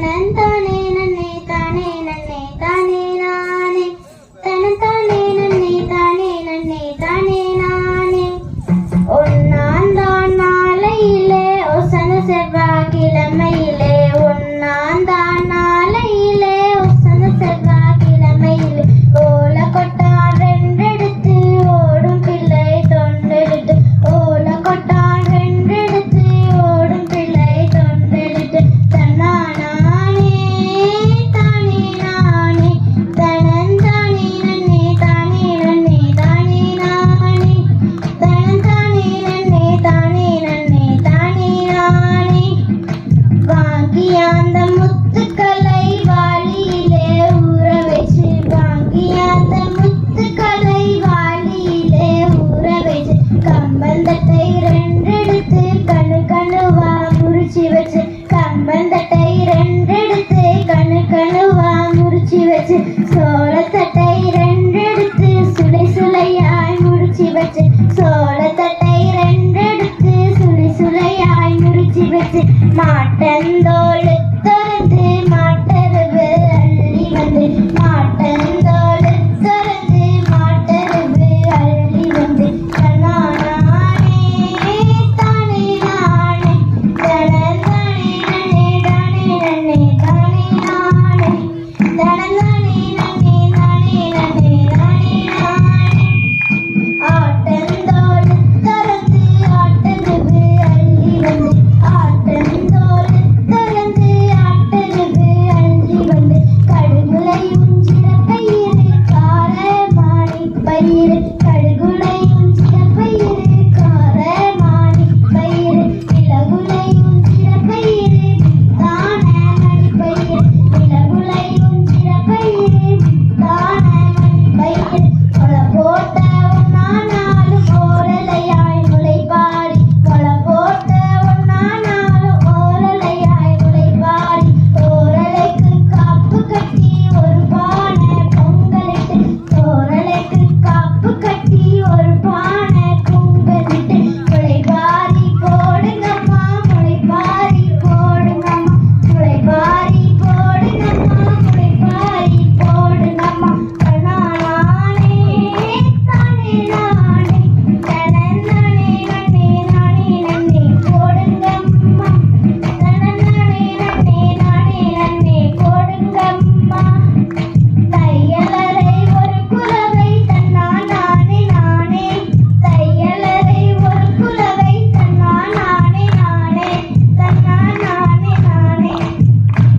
难道 மாவா முறிச்சு வச்சு சோளத்தட்டை ரெண்டெடுத்து சுளை சுளையாய் முறிச்சு வச்சு சோளத்தட்டை ரெண்டெடுத்து சுளை சுளையாய் முறிச்சு வச்சு மாட்டந்தோடு திறந்து மாட்ட